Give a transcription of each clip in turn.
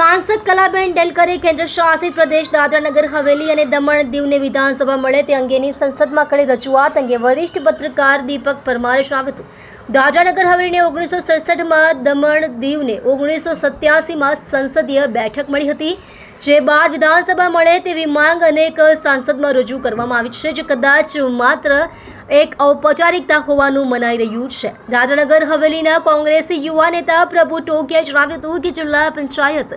સાંસદ કલાબેન ડેલકરે કેન્દ્ર શાસિત પ્રદેશ દાદરાનગર હવેલી અને દમણ દીવને વિધાનસભા મળે તે અંગેની સંસદમાં કરેલી રજૂઆત અંગે વરિષ્ઠ પત્રકાર દીપક પરમારે જણાવ્યું હતું. દાદરાનગર હવેલીને ઓગણીસો સડસઠમાં દમણ દીવને ઓગણીસો સત્યાસીમાં સંસદીય બેઠક મળી હતી. જે બાદ વિધાનસભા મળે તેવી માંગ અનેક સાંસદમાં રજૂ કરવામાં આવી છે, જે કદાચ માત્ર એક ઔપચારિકતા હોવાનું મનાઈ રહ્યું છે. દાદરાનગર હવેલીના કોંગ્રેસી યુવા નેતા પ્રભુ ટોકિયાએ જણાવ્યું હતું કે જિલ્લા પંચાયત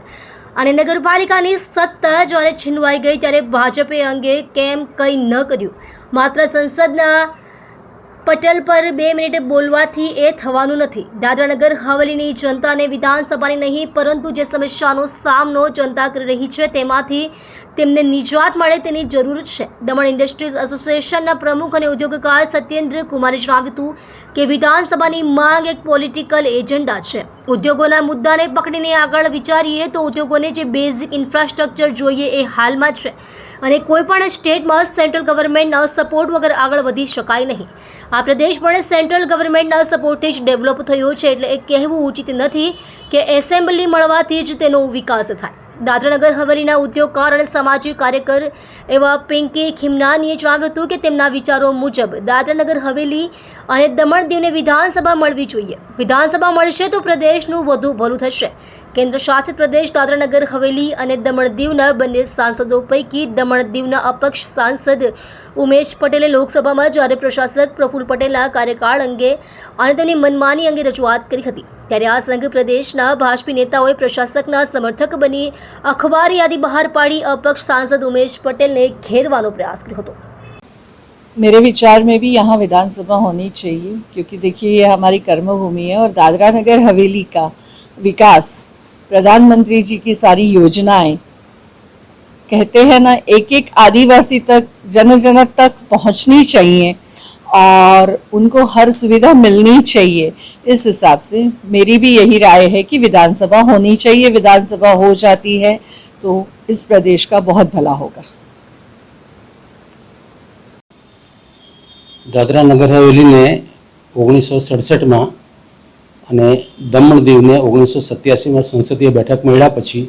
અને નગરપાલિકાની સત્તા જ્યારે છીનવાઈ ગઈ ત્યારે ભાજપે અંગે કેમ કંઈ ન કર્યું? માત્ર સંસદના પટેલ પર બે મિનિટે બોલવાથી એ થવાનું નથી. દાદરાનગર હવેલીની જનતાને વિધાનસભાની નહીં, પરંતુ જે સમસ્યાનો સામનો જનતા કરી રહી છે, તેમાંથી તેમને નિજાત મળે તેની જરૂર છે. દમણ ઇન્ડસ્ટ્રીઝ એસોસિએશનના પ્રમુખ અને ઉદ્યોગકાર સત્યેન્દ્ર કુમારે જણાવ્યું હતું કે વિધાનસભાની માંગ એક પોલિટિકલ એજન્ડા છે. ઉદ્યોગોના મુદ્દાને પકડીને આગળ વિચારીએ તો ઉદ્યોગોને જે બેઝિક ઇન્ફ્રાસ્ટ્રક્ચર જોઈએ એ હાલમાં છે. અને કોઈ પણ સ્ટેટમાં સેન્ટ્રલ ગવર્મેન્ટના સપોર્ટ વગર આગળ વધી શકાય નહીં. આ પ્રદેશ પણ સેન્ટ્રલ ગવર્મેન્ટના સપોર્ટથી જ ડેવલપ થયો છે એટલે એ કહેવું ઉચિત નથી કે એસેમ્બલી મળવાથી જ તેનો વિકાસ થાય. દાદરાનગર હવેલીના ઉદ્યોગકાર અને સામાજિક કાર્યકર એવા પિંકી ખિમનાનીએ જણાવ્યું હતું કે તેમના વિચારો મુજબ દાદરાનગર હવેલી અને દમણ દીવને વિધાનસભા મળવી જોઈએ. વિધાનસભા મળશે તો પ્રદેશનું વધુ ભલું થશે. કેન્દ્ર શાસિત પ્રદેશ દાદરાનગર હવેલી અને દમણ દીવના બંને સાંસદો પૈકી દમણ દીવના અપક્ષ સાંસદ ઉમેશ પટેલે લોકસભામાં જ્યારે પ્રશાસક પ્રફુલ્લ પટેલના કાર્યકાળ અંગે અને તેમની મનમાની અંગે રજૂઆત કરી હતી ત્યારે આ સંઘ પ્રદેશના ભાજપી નેતાઓએ પ્રશાસકના સમર્થક બની અખબાર યાદી બહાર પાડી અપક્ષ સાંસદ ઉમેશ પટેલને ઘેરવાનો પ્રયાસ કર્યો હતો मेरे विचार में भी यहाँ विधानसभा होनी चाहिए क्योंकि देखिए ये हमारी कर्मभूमि है और दादरा नगर हवेली का विकास प्रधानमंत्री जी की सारी योजनाएं कहते हैं ना एक एक आदिवासी तक जन जन तक पहुंचनी चाहिए और उनको हर सुविधा मिलनी चाहिए इस हिसाब से मेरी भी यही राय है कि विधानसभा होनी चाहिए विधानसभा हो जाती है तो इस प्रदेश का बहुत भला होगा દાદરા નગર હવેલીને ઓગણીસો સડસઠમાં અને દમણ દીવને ઓગણીસો સત્યાસીમાં સંસદીય બેઠક મળ્યા પછી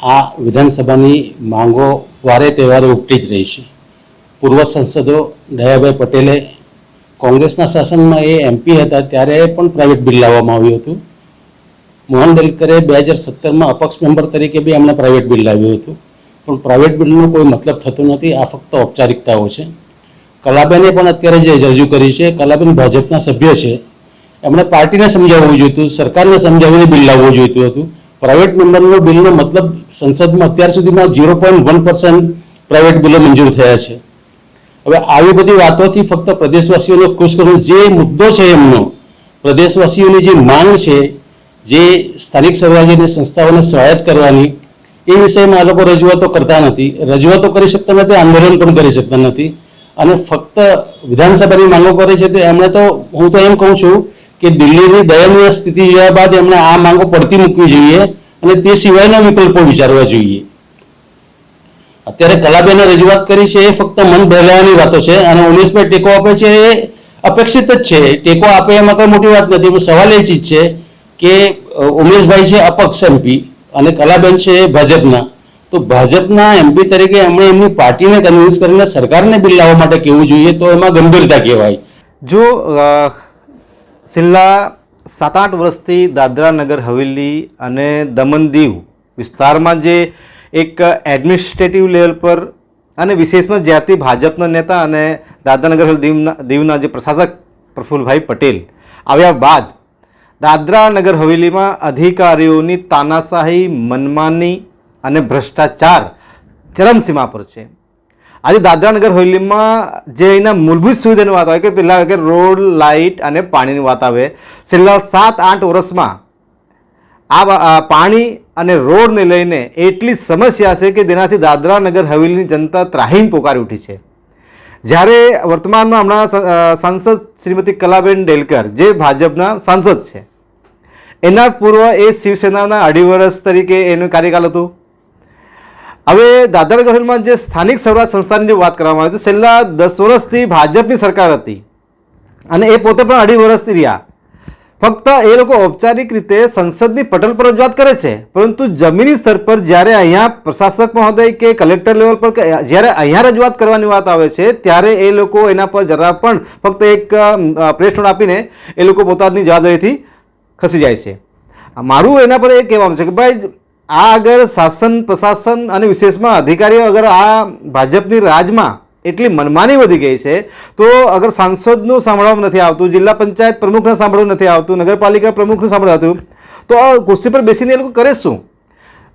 આ વિધાનસભાની માંગો વારે તહેવારે ઉપટી જ રહી છે. પૂર્વ સંસદો દયાભાઈ પટેલે કોંગ્રેસના શાસનમાં એ એમપી હતા ત્યારે પણ પ્રાઇવેટ બિલ લાવવામાં આવ્યું હતું. મોહન ડેલકરે બે હજાર સત્તરમાં અપક્ષ મેમ્બર તરીકે બી એમણે પ્રાઇવેટ બિલ લાવ્યું હતું. પણ પ્રાઇવેટ બિલનો કોઈ મતલબ થતો નથી, આ ફક્ત ઔપચારિકતાઓ છે. કલાબેને પણ અત્યારે જે રજૂ કરી છે, કલાબેન ભાજપના સભ્ય છે. એમણે પાર્ટીને સમજાવવું જોઈતું સરકારને સમજાવીને બિલ લાવવું જોઈતું હતું પ્રાઇવેટ મેમ્બરનો બિલનો મતલબ સંસદમાં અત્યાર સુધીમાં zero point one percent private બિલો મંજૂર થયા છે. હવે આવી બધી વાતોથી ફક્ત પ્રદેશવાસીઓને ખુશ કરવું જે મુદ્દો છે એમનો, પ્રદેશવાસીઓની જે માંગ છે, જે સ્થાનિક સ્વરાજ્યની સંસ્થાઓને સહાયત કરવાની, એ વિષયમાં આ લોકો રજૂઆતો કરતા નથી. રજૂઆતો કરી શકતા નથી, આંદોલન પણ કરી શકતા નથી. અને ફક્ત વિધાનસભાની માંગો કરે છે, તો એમણે તો, હું તો એમ કહું છું કે દિલ્હીની દયનીય સ્થિતિ જોયા બાદ એમણે આ માંગો પડતી મૂકવી જોઈએ અને તે સિવાયના વિકલ્પો વિચારવા જોઈએ. અત્યારે કલાબેને રજૂઆત કરી છે એ ફક્ત મન બહેલાવાની વાતો છે અને ઉમેશભાઈ ટેકો આપે છે એ અપેક્ષિત જ છે. ટેકો આપે એમાં કઈ મોટી વાત નથી સવાલ એ ચીજ છે કે ઉમેશભાઈ છે અપક્ષ એમપી અને કલાબેન છે ભાજપના. તો ભાજપના એમપી તરીકે એમણે એમની પાર્ટીને કન્વિન્સ કરીને સરકારને બિલ લાવવા માટે કહેવું જોઈએ તો એમાં ગંભીરતા કહેવાય. જો છેલ્લા સાત આઠ વર્ષથી દાદરા નગર હવેલી અને દમણ દીવ વિસ્તારમાં જે એક એડમિનિસ્ટ્રેટિવ લેવલ પર અને વિશેષમાં જ્યારથી ભાજપના નેતા અને દાદરાનગર દીવના દીવના જે પ્રશાસક પ્રફુલ્લભાઈ પટેલ આવ્યા બાદ દાદરા નગર હવેલીમાં અધિકારીઓની તાનાશાહી, મનમાની અને ભ્રષ્ટાચાર ચરમસીમા પર છે. આજે દાદરા નગર હવેલીમાં જે અહીંના મૂળભૂત સુવિધાની વાત આવે કે પહેલાં કે રોડ, લાઇટ અને પાણીની વાત આવે, છેલ્લા સાત, આઠ વર્ષમાં આ પાણી અને રોડને લઈને એટલી સમસ્યા છે કે જેનાથી દાદરા નગર હવેલીની જનતા ત્રાહીમ પોકારી ઉઠી છે. જ્યારે વર્તમાનમાં હમણાં સાંસદ શ્રીમતી કલાબેન ડેલકર, જે ભાજપના સાંસદ છે, એના પૂર્વ એ શિવસેનાના અઢી વર્ષ તરીકે એનું કાર્યકાળ હતું. હવે દાદરા ગઢમાં જે સ્થાનિક સ્વરાજ સંસ્થાની જે વાત કરવામાં આવે છે, છેલ્લા દસ વર્ષથી ભાજપની સરકાર હતી અને એ પોતે પણ અઢી વર્ષથી રહ્યા. ફક્ત એ લોકો ઔપચારિક રીતે સંસદની પટલ પર રજૂઆત કરે છે, પરંતુ જમીની સ્તર પર જ્યારે અહીંયા પ્રશાસક મહોદય કે કલેક્ટર લેવલ પર જ્યારે અહીંયા રજૂઆત કરવાની વાત આવે છે, ત્યારે એ લોકો એના પર જરા પણ ફક્ત એક પ્રેસ નોટ આપીને એ લોકો પોતાની જવાબદારીથી ખસી જાય છે. મારું એના પર એ કહેવાનું છે કે ભાઈ આ અગર શાસન, પ્રશાસન અને વિશેષમાં અધિકારીઓ અગર આ ભાજપની રાજમાં એટલી મનમાની વધી ગઈ છે, તો અગર સાંસદનું સાંભળવામાં નથી આવતું, જિલ્લા પંચાયત પ્રમુખને સાંભળવું નથી આવતું, નગરપાલિકા પ્રમુખનું સાંભળવાતું તો આ કુર્સી પર બેસીને એ લોકો કરે શું?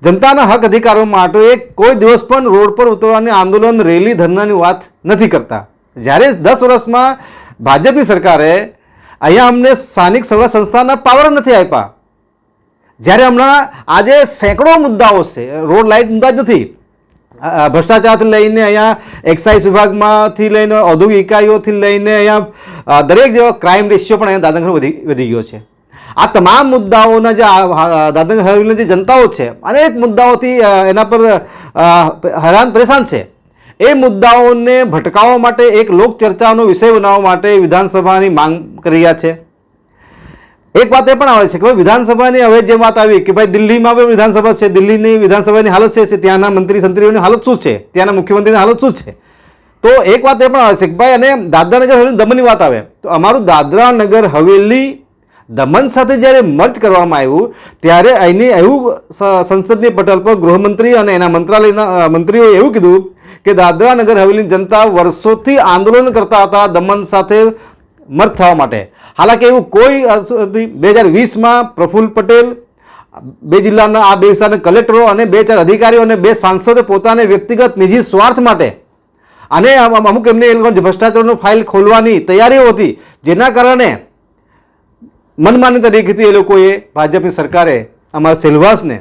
જનતાના હક અધિકારો માટે એક કોઈ દિવસ પણ રોડ પર ઉતરવાની આંદોલન, રેલી, ધરનાની વાત નથી કરતા. જ્યારે દસ વર્ષમાં ભાજપની સરકારે અહીંયા અમને સ્થાનિક સ્વરાજ સંસ્થાના પાવર નથી આપ્યા જ્યારે હમણાં આજે સેંકડો મુદ્દાઓ છે, રોડ લાઇટ મુદ્દા જ નથી. ભ્રષ્ટાચારથી લઈને અહીંયા એક્સાઇઝ વિભાગમાંથી લઈને ઔદ્યોગિક ઇકાઈઓથી લઈને અહીંયા દરેક જેવો ક્રાઇમ રેશિયો પણ અહીંયા દાદનગર વધી વધી ગયો છે. આ તમામ મુદ્દાઓના જે દાદનગર હવેલીની જે જનતાઓ છે, અનેક મુદ્દાઓથી એના પર હેરાન પરેશાન છે. એ મુદ્દાઓને ભટકાવવા માટે એક લોકચર્ચાનો વિષય બનાવવા માટે વિધાનસભાની માંગ કરી રહ્યા છે. એક વાત એ પણ આવે છે કે ભાઈ વિધાનસભાની હવે જે વાત આવી કે ભાઈ દિલ્હીમાં પણ વિધાનસભા છે, દિલ્હીની વિધાનસભાની હાલત છે, ત્યાંના મંત્રી સંત્રીઓની હાલત શું છે, ત્યાંના મુખ્યમંત્રીની હાલત શું છે? તો એક વાત એ પણ આવે છે કે ભાઈ અને દાદરાનગર હવેલી દમણની વાત આવે. તો અમારું દાદરા નગર હવેલી દમણ સાથે જ્યારે મર્જ કરવામાં આવ્યું, ત્યારે અહીંની એવું સંસદની પટલ પર ગૃહમંત્રી અને એના મંત્રાલયના મંત્રીઓએ એવું કીધું કે દાદરા નગર હવેલીની જનતા વર્ષોથી આંદોલન કરતા હતા દમણ સાથે મર્જ થવા માટે. હાલાકી એવું કોઈ બે હજાર વીસમાં પ્રફુલ્લ પટેલ, બે જિલ્લાના આ બે વિસ્તારના કલેક્ટરો અને બે ચાર અધિકારીઓ અને બે સાંસદો પોતાને વ્યક્તિગત નિજી સ્વાર્થ માટે અને અમ- અમ- અમુક એમને એ લોકો ભ્રષ્ટાચારનો ફાઇલ ખોલવાની તૈયારીઓ હતી, જેના કારણે મનમાની તરીકેથી એ લોકોએ ભાજપની સરકારે અમારા સેલવાસને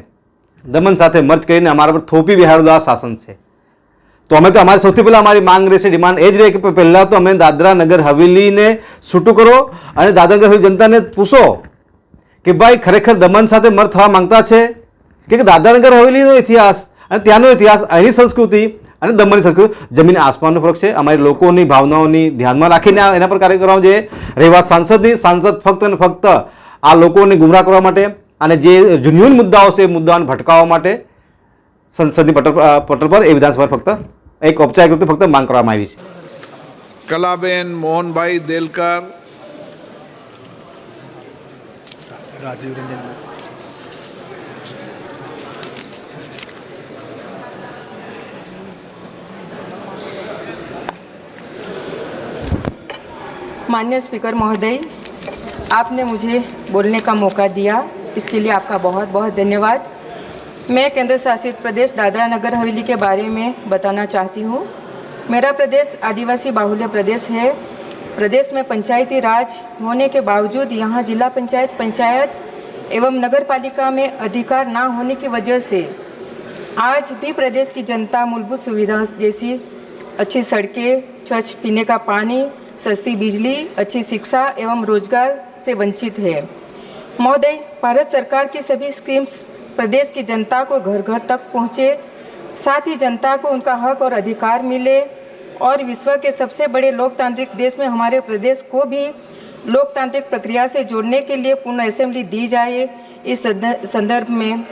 દમન સાથે મર્જ કરીને અમારા પર થોપી બિહારદા શાસન છે. તો અમે તો અમારી સૌથી પહેલાં અમારી માંગ રહેશે, ડિમાન્ડ એ જ રહે કે પહેલાં તો અમે દાદરા નગર હવેલીને છૂટું કરો અને દાદરા નગર હવેલી જનતાને પૂછો કે ભાઈ ખરેખર દમન સાથે મર થવા માંગતા છે? કે દાદરા નગર હવેલીનો ઇતિહાસ અને ત્યાંનો ઇતિહાસ, અહીંની સંસ્કૃતિ અને દમણની સંસ્કૃતિ જમીન આસમાનનો ફરક છે. અમારી લોકોની ભાવનાઓની ધ્યાનમાં રાખીને એના પર કાર્ય કરવાનું જોઈએ. રહી સાંસદની, સાંસદ ફક્ત અને ફક્ત આ લોકોને ગુમરાહ કરવા માટે અને જે જુન્યુન મુદ્દાઓ છે એ મુદ્દાઓને ભટકાવવા માટે સંસદની પટલ પટલ પર એ વિધાનસભા ફક્ત એક ઔપચારિક રીતે ફક્ત માંગ કરવામાં આવી છે કલાબેન મોહનભાઈ દેલકર माननीय स्पीकर महोदय आपने मुझे बोलने का मौका दिया इसके लिए आपका बहुत बहुत धन्यवाद मैं केंद्र शासित प्रदेश दादरा नगर हवेली के बारे में बताना चाहती हूँ। मेरा प्रदेश आदिवासी बाहुल्य प्रदेश है। प्रदेश में पंचायती राज होने के बावजूद यहाँ जिला पंचायत पंचायत एवं नगर पालिका में अधिकार ना होने की वजह से आज भी प्रदेश की जनता मूलभूत सुविधा जैसी अच्छी सड़कें, स्वच्छ पीने का पानी, सस्ती बिजली, अच्छी शिक्षा एवं रोज़गार से वंचित है। महोदय, भारत सरकार की सभी स्कीम्स प्रदेश की जनता को घर घर तक पहुँचे। साथ ही जनता को उनका हक और अधिकार मिले और विश्व के सबसे बड़े लोकतांत्रिक देश में हमारे प्रदेश को भी लोकतांत्रिक प्रक्रिया से जोड़ने के लिए पूर्ण असेंबली दी जाए। इस संदर्भ में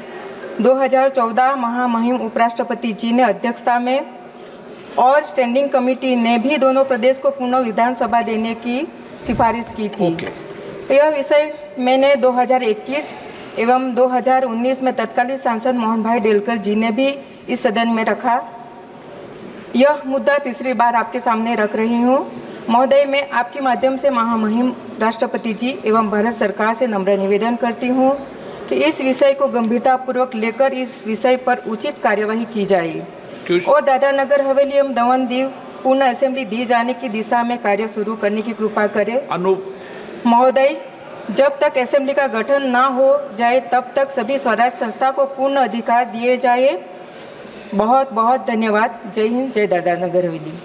2014 महामहिम उपराष्ट्रपति जी ने अध्यक्षता में और स्टैंडिंग कमेटी ने भी दोनों प्रदेश को पूर्ण विधानसभा देने की सिफारिश की थी। okay. यह विषय मैंने 2021 एवं 2019 में तत्कालीन सांसद मोहन भाई डेलकर जी ने भी इस सदन में रखा। यह मुद्दा तीसरी बार आपके सामने रख रही हूँ। महोदय मैं आपके माध्यम से महामहिम राष्ट्रपति जी एवं भारत सरकार से नम्र निवेदन करती हूँ कि इस विषय को गंभीरतापूर्वक लेकर इस विषय पर उचित कार्यवाही की जाए। और दादरा नगर हवेली एवं दमन दीव पूर्ण असेंबली दी जाने की दिशा में कार्य शुरू करने की कृपा करें। अनु महोदय जब तक असेंबली का गठन ना हो जाए तब तक सभी स्वराज संस्था को पूर्ण अधिकार दिए जाए बहुत बहुत धन्यवाद जय हिंद जय दादा नगर हवेली